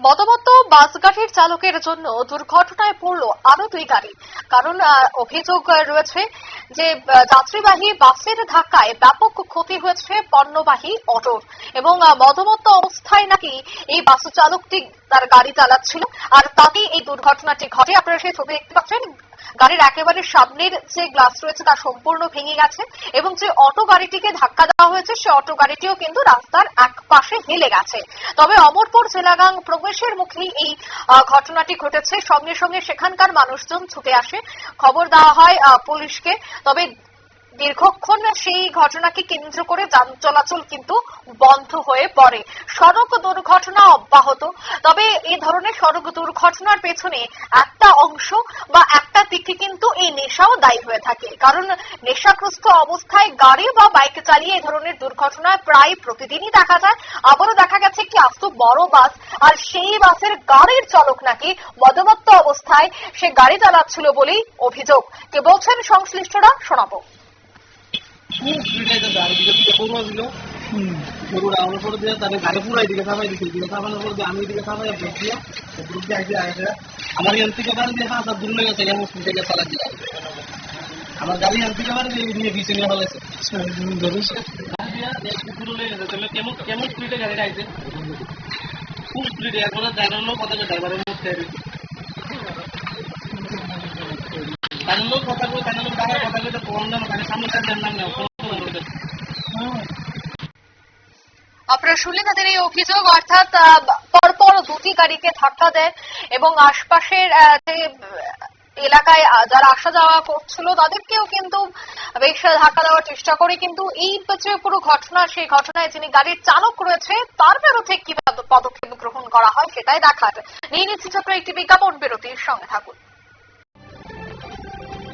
মদমত্ত বাস গাড়ির চালকের জন্য দুর্ঘটনায় পড়ল আরও দুই গাড়ি। কারণ অভিযোগ রয়েছে যে যাত্রীবাহী বাসের ধাক্কায় ব্যাপক ক্ষতি হয়েছে পণ্যবাহী অটোর এবং মতমত অবস্থায় নাকি এই বাস চালকটি তার গাড়ি চালাচ্ছিল। আর তাতেই এই দুর্ঘটনাটি ঘটে। আপনারা সেই ছবি দেখতে পাচ্ছেন। গাড়ির একেবারে সামনের যে গ্লাস রয়েছে তা সম্পূর্ণ ভেঙে গেছে এবং যে অটো গাড়িটিকে ধাক্কা দেওয়া হয়েছে, সে অটো গাড়িটিও কিন্তু রাস্তার এক পাশে হেলে গেছে। তবে অমরপুর জেলাগাং প্রবেশের মুখেই এই ঘটনাটি ঘটেছে। সঙ্গে সঙ্গে সেখানকার মানুষজন ছুটে আসে। খবর দেওয়া হয় পুলিশকে। তবে দীর্ঘক্ষণ সেই ঘটনাকে কেন্দ্র করে যান চলাচল কিন্তু বন্ধ হয়ে পড়ে। সড়ক দুর্ঘটনা অব্যাহত। তবে এই ধরনের সড়ক দুর্ঘটনার পেছনে একটা অংশ বা একটা দিকে কিন্তু এই নেশাও দায়ী হয়ে থাকে। কারণ নেশাগ্রস্ত অবস্থায় গাড়ি বা বাইক চালিয়ে এই ধরনের দুর্ঘটনা প্রায় প্রতিদিনই দেখা যায়। আবারও দেখা গেছে একটি আস্ত বড় বাস আর সেই বাসের গাড়ির চালক নাকি মদমত্ত অবস্থায় সে গাড়ি চালাচ্ছিল বলেই অভিযোগ। কে বলছেন সংশ্লিষ্টরা শোনাবো। খুব স্পিড আইতেছে আর এদিকে দিকে গরু ছিল গরু রাউন্ড করে দিয়ে তাদের গাড়ি পুরো এদিকে থামাই দিচ্ছে এদিকে থামানোর পর দিয়ে আমি এদিকে থামাই ব্রেক দিয়ে গ্রুপ দিয়ে আইসে আইসে। আমার ইয়ান থেকে বাড়ি দিয়ে হাত দূর লেগে গেছে এমন স্পিড থেকে চালা দিলাম। আমার গাড়ি ইয়ান থেকে বাড়ি দিয়ে নিয়ে বিছে নিয়ে ফেলেছে কেমন কেমন স্পিডে গাড়িটা আইছে? খুব স্পিডে একবার ড্রাইভার কথা ড্রাইভারের মধ্যে কারণ লোক কথা কই কারণ লোক দাঁড়ায় কথা কইতে ফোন দেন সামনে দেন না আপনারা শুনলেন তাদের এই অভিযোগ, অর্থাৎ পরপর দুটি গাড়িকে ধাক্কা দেয় এবং আশপাশের যে এলাকায় যারা আসা যাওয়া করছিল তাদেরকেও কিন্তু বেশ ধাক্কা দেওয়ার চেষ্টা করে। কিন্তু এই যে পুরো ঘটনা, সেই ঘটনায় যিনি গাড়ির চালক রয়েছে, তার বিরুদ্ধে কি পদক্ষেপ গ্রহণ করা হয় সেটাই দেখার। নিয়ে নিচ্ছি ছোট্ট একটি বিজ্ঞাপন বিরতির সঙ্গে থাকুন।